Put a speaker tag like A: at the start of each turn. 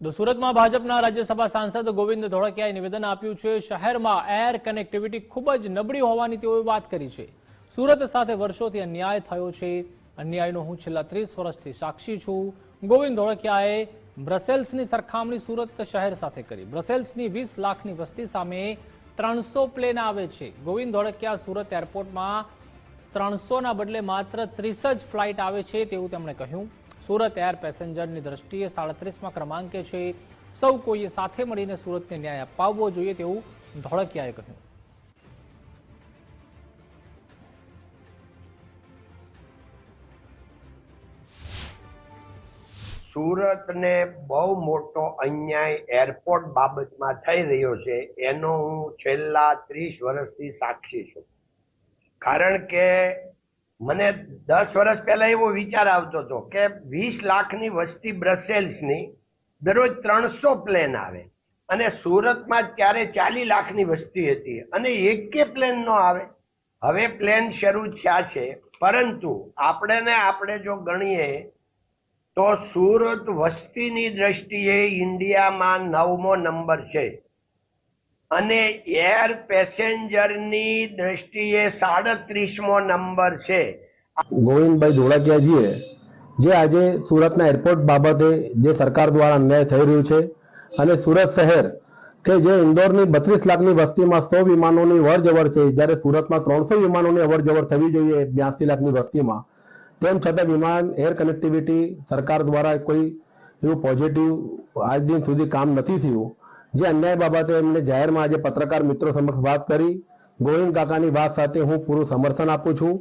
A: તો સુરતમાં ભાજપના રાજ્યસભા સાંસદ ગોવિંદ ધોળકિયાએ નિવેદન આપ્યું છે, શહેરમાં એર કનેક્ટિવિટી ખૂબ જ નબળી હોવાની તેઓએ વાત કરી છે. સુરત સાથે વર્ષોથી અન્યાય થયો છે. અન્યાયનો હું છેલ્લા ત્રીસ વર્ષથી સાક્ષી છું. ગોવિંદ ધોળકિયાએ બ્રસેલ્સની સરખામણી સુરત શહેર સાથે કરી. બ્રસેલ્સની વીસ લાખની વસ્તી સામે ત્રણસો પ્લેન આવે છે. ગોવિંદ ધોળકિયા સુરત એરપોર્ટમાં ત્રણસોના બદલે માત્ર ત્રીસ જ ફ્લાઇટ આવે છે તેવું તેમણે કહ્યું. સુરત એર પેસેન્જરની દ્રષ્ટિએ સાડત્રીસમાં ક્રમાંકે છે. સૌ કોઈએ સાથે મળીને સુરતને ન્યાય અપાવવો જોઈએ તેવું ધોળકિયાએ કહ્યું.
B: સુરતને બહુ મોટો અન્યાય એરપોર્ટ બાબતમાં થઈ રહ્યો છે, એનો હું છેલ્લા ત્રીસ વર્ષથી સાક્ષી છું. કારણ કે મને દસ વર્ષ પહેલા એવો વિચાર આવતો હતો કે વીસ લાખની વસ્તી બ્રસેલ્સની દરરોજ ત્રણસો પ્લેન આવે અને સુરતમાં ત્યારે ચાલી લાખની વસ્તી હતી અને એકે પ્લેન નો આવે. હવે પ્લેન શરૂ થયા છે. પરંતુ આપણે ને આપણે જો ગણીએ તો સુરત વસ્તીની દ્રષ્ટિએ ઇન્ડિયામાં નવમો નંબર છે. અને એર પેસેન્જરની દ્રષ્ટિએ સાડત્રીસમો નંબર છે.
C: ગોવિંદભાઈ ધોળકિયાજીએ જે આજે સુરતના એરપોર્ટ બાબતે જે સરકાર દ્વારા અન્યાય થઈ રહ્યું છે અને સુરત શહેર કે જે ઇન્દોરની બત્રીસ લાખની વસ્તીમાં સો વિમાનોની વર જવર છે, જ્યારે સુરતમાં ત્રણસો વિમાનોની અવર જવર થવી જોઈએ બ્યાસી લાખની વસ્તીમાં, તેમ છતાં વિમાન એર કનેક્ટિવિટી સરકાર દ્વારા કોઈ એવું પોઝિટિવ આજ દિન સુધી કામ નથી થયું. જે અન્યાય બાબતે એમને જાહેરમાં આજે પત્રકાર મિત્રો સમક્ષ વાત કરી. ગોવિંદ કાકાની વાત સાથે હું પૂરું સમર્થન આપું છું.